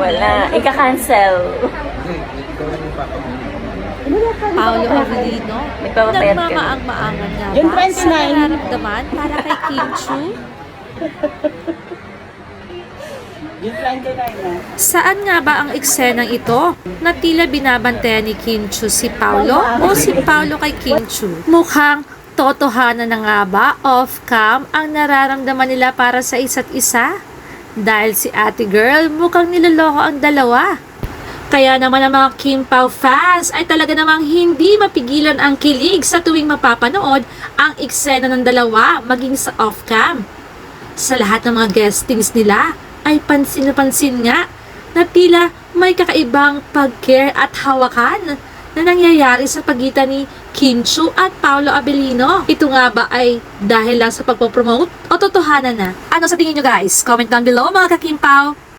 Wala. Ika-cancel. Paolo Avelino, Nagpapapayat ka. nagmamaang-maangan nga Yung ba sa 29. nararamdaman para kay Kim Chu? Yung 29 na. Saan nga ba ang eksenang ito na tila binabantayan ni Kim Chu si Paolo o si Paolo kay Kim Chu? Mukhang totohanan na nga ba off-cam ang nararamdaman nila para sa isa't isa? Dahil si ate girl mukhang niloloko ang dalawa. Kaya naman ang mga Kim Pao fans ay talaga namang hindi mapigilan ang kilig sa tuwing mapapanood ang eksena ng dalawa maging sa off-cam. Sa lahat ng mga guestings nila ay pansin na pansin nga na tila may kakaibang pag-care at hawakan na nangyayari sa pagitan ni Kim at Paolo Abelino. Ito nga ba ay dahil lang sa pagpopromote o totohanan na? Ano sa tingin nyo guys? Comment down below mga ka-Kim Pao!